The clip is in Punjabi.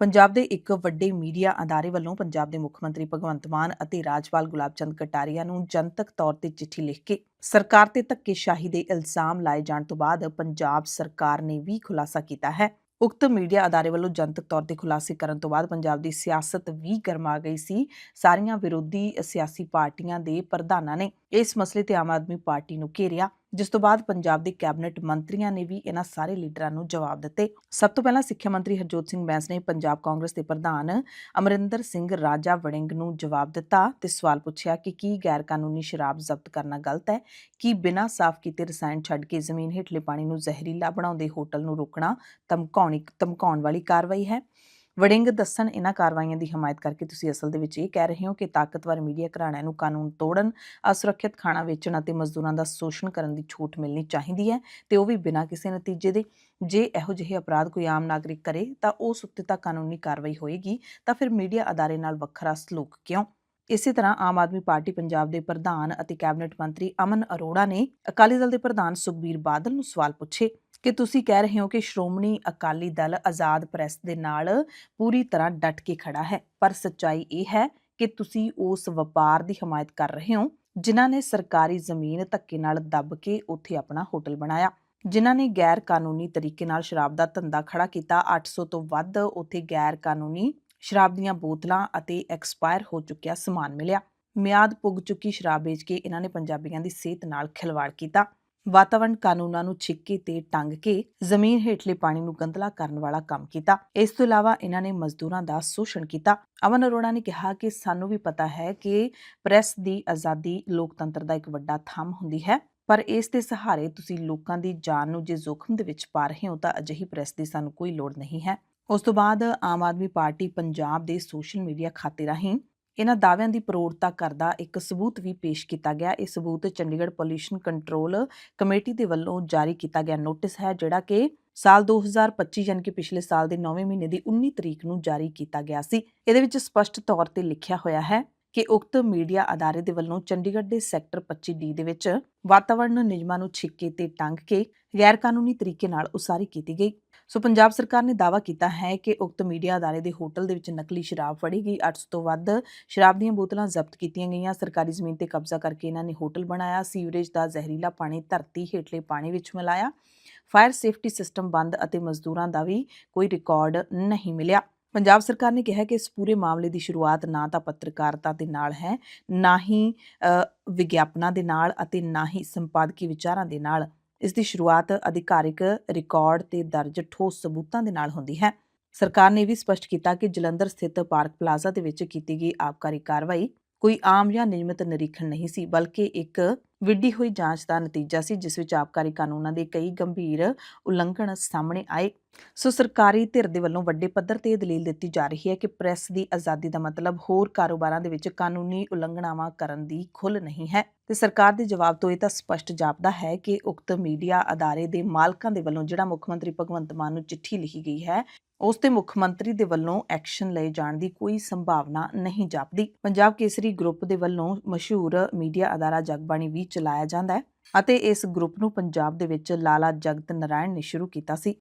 ਪੰਜਾਬ ਦੇ ਇੱਕ ਵੱਡੇ ਮੀਡੀਆ ਅਦਾਰੇ ਵੱਲੋਂ ਪੰਜਾਬ ਦੇ ਮੁੱਖ ਮੰਤਰੀ ਭਗਵੰਤ ਮਾਨ ਅਤੇ ਰਾਜਪਾਲ ਗੁਲਾਬਚੰਦ ਕਟਾਰੀਆ ਨੂੰ ਜਨਤਕ ਤੌਰ ਤੇ ਚਿੱਠੀ ਲਿਖ ਕੇ ਸਰਕਾਰ ਤੇ ਧੱਕੇਸ਼ਾਹੀ ਦੇ ਇਲਜ਼ਾਮ ਲਾਏ ਜਾਣ ਤੋਂ ਬਾਅਦ ਪੰਜਾਬ ਸਰਕਾਰ ਨੇ ਵੀ ਖੁਲਾਸਾ ਕੀਤਾ ਹੈ। ਉਕਤ ਮੀਡੀਆ ਅਦਾਰੇ ਵੱਲੋਂ ਜਨਤਕ ਤੌਰ ਤੇ ਖੁਲਾਸੇ ਕਰਨ ਤੋਂ ਬਾਅਦ ਪੰਜਾਬ ਦੀ ਸਿਆਸਤ ਵੀ ਗਰਮਾ ਗਈ ਸੀ। ਸਾਰੀਆਂ ਵਿਰੋਧੀ ਸਿਆਸੀ ਪਾਰਟੀਆਂ ਦੇ ਪ੍ਰਧਾਨਾਂ ਨੇ ਇਸ ਮਸਲੇ ਤੇ ਆਮ ਆਦਮੀ ਪਾਰਟੀ ਨੂੰ ਘੇਰਿਆ। ਜਿਸ ਤੋਂ ਬਾਅਦ ਪੰਜਾਬ ਦੇ ਕੈਬਨਿਟ ਮੰਤਰੀਆਂ ਨੇ ਵੀ ਇਹਨਾਂ ਸਾਰੇ ਲੀਡਰਾਂ ਨੂੰ ਜਵਾਬ ਦਿੱਤੇ। ਸਭ ਤੋਂ ਪਹਿਲਾਂ ਸਿੱਖਿਆ ਮੰਤਰੀ ਹਰਜੋਤ ਸਿੰਘ ਬੈਂਸ ਨੇ ਪੰਜਾਬ ਕਾਂਗਰਸ ਦੇ ਪ੍ਰਧਾਨ ਅਮਰਿੰਦਰ ਸਿੰਘ ਰਾਜਾ ਵੜਿੰਗ ਨੂੰ ਜਵਾਬ ਦਿੱਤਾ ਤੇ ਸਵਾਲ ਪੁੱਛਿਆ ਕਿ ਕੀ ਗੈਰ ਕਾਨੂੰਨੀ ਸ਼ਰਾਬ ਜ਼ਬਤ ਕਰਨਾ ਗਲਤ ਹੈ? ਕੀ ਬਿਨਾਂ ਸਾਫ਼ ਕੀਤੇ ਰਸਾਇਣ ਛੱਡ ਕੇ ਜ਼ਮੀਨ ਹੇਠਲੇ ਪਾਣੀ ਨੂੰ ਜ਼ਹਿਰੀਲਾ ਬਣਾਉਂਦੇ ਹੋਟਲ ਨੂੰ ਰੋਕਣਾ ਧਮਕਾਉਣੀ ਧਮਕਾਉਣ ਵਾਲੀ ਕਾਰਵਾਈ ਹੈ? ਵੜਿੰਗ ਦੱਸਣ ਇਹਨਾਂ ਕਾਰਵਾਈਆਂ ਦੀ ਹਮਾਇਤ ਕਰਕੇ ਤੁਸੀਂ ਅਸਲ ਦੇ ਵਿੱਚ ਇਹ ਕਹਿ ਰਹੇ ਹੋ ਕਿ ਤਾਕਤਵਰ ਮੀਡੀਆ ਘਰਾਣਿਆਂ ਨੂੰ ਕਾਨੂੰਨ ਤੋੜਨ, ਅਸੁਰੱਖਿਅਤ ਖਾਣਾ ਵੇਚਣ ਅਤੇ ਮਜ਼ਦੂਰਾਂ ਦਾ ਸ਼ੋਸ਼ਣ ਕਰਨ ਦੀ ਛੂਟ ਮਿਲਣੀ ਚਾਹੀਦੀ ਹੈ ਤੇ ਉਹ ਵੀ ਬਿਨਾਂ ਕਿਸੇ ਨਤੀਜੇ ਦੇ। ਜੇ ਇਹੋ ਜਿਹੇ ਅਪਰਾਧ ਕੋਈ ਆਮ ਨਾਗਰਿਕ ਕਰੇ ਤਾਂ ਉਸ ਉੱਤੇ ਤਾਂ ਕਾਨੂੰਨੀ ਕਾਰਵਾਈ ਹੋਏਗੀ, ਤਾਂ ਫਿਰ ਮੀਡੀਆ ਅਦਾਰੇ ਨਾਲ ਵੱਖਰਾ ਸਲੂਕ ਕਿਉਂ? ਇਸੇ ਤਰ੍ਹਾਂ ਆਮ ਆਦਮੀ ਪਾਰਟੀ ਪੰਜਾਬ ਦੇ ਪ੍ਰਧਾਨ ਅਤੇ ਕੈਬਨਿਟ ਮੰਤਰੀ ਅਮਨ ਅਰੋੜਾ ਨੇ ਅਕਾਲੀ ਦਲ ਦੇ ਪ੍ਰਧਾਨ ਸੁਖਬੀਰ ਬਾਦਲ ਨੂੰ ਸਵਾਲ ਪੁੱਛੇ। ਕਿ ਤੁਸੀਂ ਕਹਿ ਰਹੇ ਹੋ ਕਿ ਸ਼੍ਰੋਮਣੀ ਅਕਾਲੀ ਦਲ ਆਜ਼ਾਦ ਪ੍ਰੈਸ ਦੇ ਨਾਲ ਪੂਰੀ ਤਰ੍ਹਾਂ ਡਟ ਕੇ ਖੜਾ ਹੈ। ਪਰ ਸੱਚਾਈ ਇਹ ਹੈ ਕਿ ਤੁਸੀਂ ਉਸ ਵਪਾਰ ਦੀ ਹਮਾਇਤ ਕਰ ਰਹੇ ਹੋ, ਜਿਨ੍ਹਾਂ ਨੇ ਸਰਕਾਰੀ ਜ਼ਮੀਨ ਧੱਕੇ ਨਾਲ ਦੱਬ ਕੇ ਉੱਥੇ ਆਪਣਾ ਹੋਟਲ ਬਣਾਇਆ। ਜਿਨ੍ਹਾਂ ਨੇ ਗੈਰ ਕਾਨੂੰਨੀ ਤਰੀਕੇ ਨਾਲ ਸ਼ਰਾਬ ਦਾ ਧੰਦਾ ਖੜਾ ਕੀਤਾ 800 ਤੋਂ ਵੱਧ ਉੱਥੇ ਗੈਰ ਕਾਨੂੰਨੀ ਸ਼ਰਾਬ ਦੀਆਂ ਬੋਤਲਾਂ ਅਤੇ ਐਕਸਪਾਇਰ ਹੋ ਚੁੱਕਿਆ ਸਮਾਨ ਮਿਲਿਆ। ਮਿਆਦ ਪੁੱਗ ਚੁੱਕੀ ਸ਼ਰਾਬ ਵੇਚ ਕੇ ਇਹਨਾਂ ਨੇ ਪੰਜਾਬੀਆਂ ਦੀ ਸਿਹਤ ਨਾਲ ਖਿਲਵਾੜ ਕੀਤਾ। ਵਾਤਾਵਰਣ ਕਾਨੂੰਨਾਂ ਨੂੰ ਛਿੱਕੇ ਤੇ ਟੰਗ ਕੇ ਜ਼ਮੀਨ ਹੇਠਲੇ ਪਾਣੀ ਨੂੰ ਗੰਦਲਾ ਕਰਨ ਵਾਲਾ ਕੰਮ ਕੀਤਾ। ਇਸ ਤੋਂ ਇਲਾਵਾ ਇਹਨਾਂ ਨੇ ਮਜ਼ਦੂਰਾਂ ਦਾ ਸ਼ੋਸ਼ਣ ਕੀਤਾ। ਅਮਨ ਅਰੋੜਾ ਨੇ ਕਿਹਾ ਕਿ ਸਾਨੂੰ ਵੀ ਪਤਾ ਹੈ ਕਿ ਪ੍ਰੈਸ ਦੀ ਆਜ਼ਾਦੀ ਲੋਕਤੰਤਰ ਦਾ ਇੱਕ ਵੱਡਾ ਥੰਮ ਹੁੰਦੀ ਹੈ, ਪਰ ਇਸ ਦੇ ਸਹਾਰੇ ਤੁਸੀਂ ਲੋਕਾਂ ਦੀ ਜਾਨ ਨੂੰ ਜੇ ਜ਼ੋਖਮ ਦੇ ਵਿੱਚ ਪਾ ਰਹੇ ਹੋ ਤਾਂ ਅਜਿਹੀ ਪ੍ਰੈਸ ਦੀ ਸਾਨੂੰ ਕੋਈ ਲੋੜ ਨਹੀਂ ਹੈ। ਉਸ ਤੋਂ ਬਾਅਦ ਆਮ ਆਦਮੀ ਪਾਰਟੀ ਪੰਜਾਬ ਦੇ ਸੋਸ਼ਲ ਮੀਡੀਆ ਖਾਤੇ ਰਾਹੀਂ ਇਹਨਾਂ ਦਾਅਵਿਆਂ ਦੀ ਪ੍ਰੋੜਤਾ ਕਰਦਾ ਇੱਕ ਸਬੂਤ ਵੀ ਪੇਸ਼ ਕੀਤਾ ਗਿਆ। ਇਹ ਸਬੂਤ ਚੰਡੀਗੜ੍ਹ ਪੋਲਿਊਸ਼ਨ ਕੰਟਰੋਲ ਕਮੇਟੀ ਦੇ ਵੱਲੋਂ ਜਾਰੀ ਕੀਤਾ ਗਿਆ ਨੋਟਿਸ ਹੈ, ਜਿਹੜਾ ਕਿ ਸਾਲ 2025 ਯਾਨੀ ਕਿ ਪਿਛਲੇ ਸਾਲ ਦੇ 9ਵੇਂ ਮਹੀਨੇ ਦੀ 19 ਤਰੀਕ ਨੂੰ ਜਾਰੀ ਕੀਤਾ ਗਿਆ ਸੀ। ਇਹਦੇ ਵਿੱਚ ਸਪਸ਼ਟ ਤੌਰ ਤੇ ਲਿਖਿਆ ਹੋਇਆ ਹੈ ਕਿ ਉਕਤ ਮੀਡੀਆ ਅਦਾਰੇ ਦੇ ਵੱਲੋਂ ਚੰਡੀਗੜ੍ਹ ਦੇ ਸੈਕਟਰ 25D ਦੇ ਵਿੱਚ ਵਾਤਾਵਰਣ ਨਿਯਮਾਂ ਨੂੰ ਛਿੱਕੇ ਤੇ ਟੰਗ ਕੇ ਗੈਰ ਕਾਨੂੰਨੀ ਤਰੀਕੇ ਨਾਲ ਉਸਾਰੀ ਕੀਤੀ ਗਈ। ਸੋ ਪੰਜਾਬ ਸਰਕਾਰ ਨੇ ਦਾਅਵਾ ਕੀਤਾ ਹੈ ਕਿ ਉਕਤ ਮੀਡੀਆ ਅਦਾਰੇ ਦੇ ਹੋਟਲ ਦੇ ਵਿੱਚ ਨਕਲੀ ਸ਼ਰਾਬ ਫੜੀ ਗਈ। 800 ਤੋਂ ਵੱਧ ਸ਼ਰਾਬ ਦੀਆਂ ਬੋਤਲਾਂ ਜ਼ਬਤ ਕੀਤੀਆਂ ਗਈਆਂ। ਸਰਕਾਰੀ ਜ਼ਮੀਨ ਤੇ ਕਬਜ਼ਾ ਕਰਕੇ ਇਹਨਾਂ ਨੇ ਹੋਟਲ ਬਣਾਇਆ। ਸੀਵਰੇਜ ਦਾ ਜ਼ਹਿਰੀਲਾ ਪਾਣੀ ਧਰਤੀ ਹੇਠਲੇ ਪਾਣੀ ਵਿੱਚ ਮਿਲਾਇਆ। ਫਾਇਰ ਸੇਫਟੀ ਸਿਸਟਮ ਬੰਦ ਅਤੇ ਮਜ਼ਦੂਰਾਂ ਦਾ ਵੀ ਕੋਈ ਰਿਕਾਰਡ ਨਹੀਂ ਮਿਲਿਆ। ਪੰਜਾਬ ਸਰਕਾਰ ਨੇ ਕਿਹਾ ਕਿ ਇਸ ਪੂਰੇ ਮਾਮਲੇ ਦੀ ਸ਼ੁਰੂਆਤ ਨਾ ਤਾਂ ਪੱਤਰਕਾਰਤਾ ਦੇ ਨਾਲ ਹੈ, ਨਾ ਹੀ ਵਿਗਿਆਪਨਾਂ ਦੇ ਨਾਲ ਅਤੇ ਨਾ ਹੀ ਸੰਪਾਦਕੀ ਵਿਚਾਰਾਂ ਦੇ ਨਾਲ ਇਸ ਦੀ ਸ਼ੁਰੂਆਤ ਅਧਿਕਾਰਿਕ ਰਿਕਾਰਡ ਤੇ ਦਰਜ ਠੋਸ ਸਬੂਤਾਂ ਦੇ ਨਾਲ ਹੁੰਦੀ ਹੈ। ਸਰਕਾਰ ਨੇ ਇਹ ਵੀ ਸਪਸ਼ਟ ਕੀਤਾ ਕਿ ਜਲੰਧਰ ਸਥਿਤ ਪਾਰਕ ਪਲਾਜ਼ਾ ਦੇ ਵਿੱਚ ਕੀਤੀ ਗਈ ਆਬਕਾਰੀ ਕਾਰਵਾਈ ਕੋਈ ਆਮ ਜਾਂ ਨਿਯਮਿਤ ਨਿਰੀਖਣ ਨਹੀਂ ਸੀ, ਬਲਕਿ ਇੱਕ ਵਿੱਢੀ ਹੋਈ ਜਾਂਚ ਦਾ ਨਤੀਜਾ ਸੀ, ਜਿਸ ਵਿੱਚ ਆਬਕਾਰੀ ਕਾਨੂੰਨਾਂ ਦੇ ਕਈ ਗੰਭੀਰ ਉਲੰਘਣ ਸਾਹਮਣੇ ਆਏ। ਸੋ ਸਰਕਾਰੀ ਧਿਰ ਦੇ ਵੱਲੋਂ ਵੱਡੇ ਪੱਧਰ ਤੇ ਇਹ ਦਲੀਲ ਦਿੱਤੀ ਜਾ ਰਹੀ ਹੈ ਕਿ ਪ੍ਰੈਸ ਦੀ ਆਜ਼ਾਦੀ ਦਾ ਮਤਲਬ ਹੋਰ ਕਾਰੋਬਾਰਾਂ ਦੇ ਵਿੱਚ ਕਾਨੂੰਨੀ ਉਲੰਘਣਾਵਾਂ ਕਰਨ ਦੀ ਖੁੱਲ੍ਹ ਨਹੀਂ ਹੈ। ਤੇ ਸਰਕਾਰ ਦੇ ਜਵਾਬ ਤੋਂ ਇਹ ਤਾਂ ਸਪਸ਼ਟ ਜਾਪਦਾ ਹੈ ਕਿ ਉਕਤ ਮੀਡੀਆ ਅਦਾਰੇ ਦੇ ਮਾਲਕਾਂ ਦੇ ਵੱਲੋਂ ਜਿਹੜਾ ਮੁੱਖ ਮੰਤਰੀ ਭਗਵੰਤ ਮਾਨ ਨੂੰ ਚਿੱਠੀ ਲਿਖੀ ਗਈ ਹੈ, ਉਸ ਤੇ ਮੁੱਖ ਮੰਤਰੀ ਦੇ ਵੱਲੋਂ ਐਕਸ਼ਨ ਲਏ ਜਾਣ ਦੀ ਕੋਈ ਸੰਭਾਵਨਾ ਨਹੀਂ ਜਾਪਦੀ। ਪੰਜਾਬ ਕੇਸਰੀ ਗਰੁੱਪ ਦੇ ਵੱਲੋਂ ਮਸ਼ਹੂਰ ਮੀਡੀਆ ਅਦਾਰਾ ਜਗਬਾਣੀ ਵੀ ਚਲਾਇਆ ਜਾਂਦਾ ਹੈ ਅਤੇ ਇਸ ਗਰੁੱਪ ਨੂੰ ਪੰਜਾਬ ਦੇ ਵਿੱਚ ਲਾਲਾ ਜਗਤ ਨਾਰਾਇਣ ਨੇ ਸ਼ੁਰੂ ਕੀਤਾ ਸੀ।